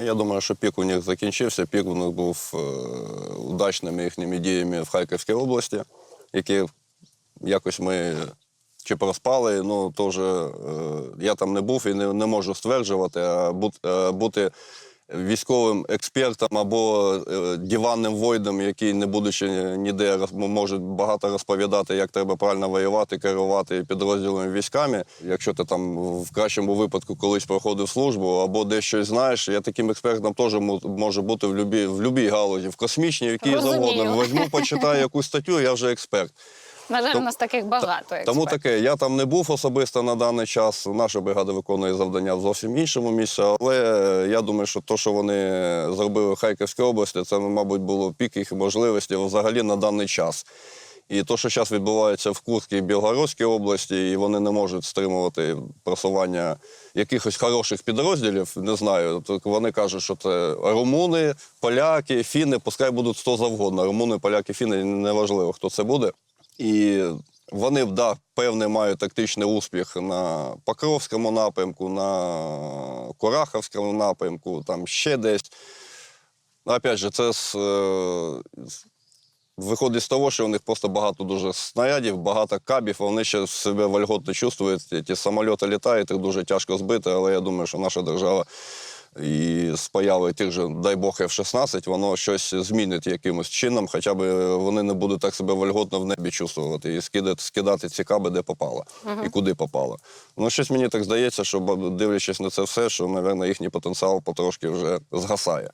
Я думаю, що пік у них закінчився. Пік у них був е, удачними їхніми діями в Харківській області, які якось ми чи проспали. Ну, то е, я там не був і не, не можу стверджувати, а е, бути військовим експертом або е, диванним воїном, який, не будучи ніде, може багато розповідати, як треба правильно воювати, керувати підрозділами військами. Якщо ти там в кращому випадку колись проходив службу або десь щось знаєш, я таким експертом теж можу бути в любій, в любій галузі, в космічній, в якій завгодно. Возьму, почитаю якусь статтю, я вже експерт. На жаль, у нас таких багато. Тому таке, я там не був особисто на даний час. Наша бригада виконує завдання в зовсім іншому місці. Але я думаю, що те, що вони зробили в Харківській області, це, мабуть, було пік їх можливостей взагалі на даний час. І те, що зараз відбувається в Курській і Білгородській області, і вони не можуть стримувати просування якихось хороших підрозділів, не знаю. Так вони кажуть, що це румуни, поляки, фіни, пускай будуть хто завгодно. Румуни, поляки, фіни, неважливо, хто це буде. І вони, да, певне, мають тактичний успіх на Покровському напрямку, на Кураховському напрямку, там ще десь. Ну, Опять же, це е, з- виходить з того, що у них просто багато дуже снарядів, багато кабів, вони ще себе вольготно чувствують. Ті- самольоти літають, їх дуже тяжко збити, але я думаю, що наша держава і з появи тих же, дай Бог, F-16, воно щось змінить якимось чином, хоча б вони не будуть так себе вольготно в небі чувствувати і скидати, скидати ці каби, де попало і куди попало. Ну, щось мені так здається, що дивлячись на це все, що, мабуть, їхній потенціал потрошки вже згасає.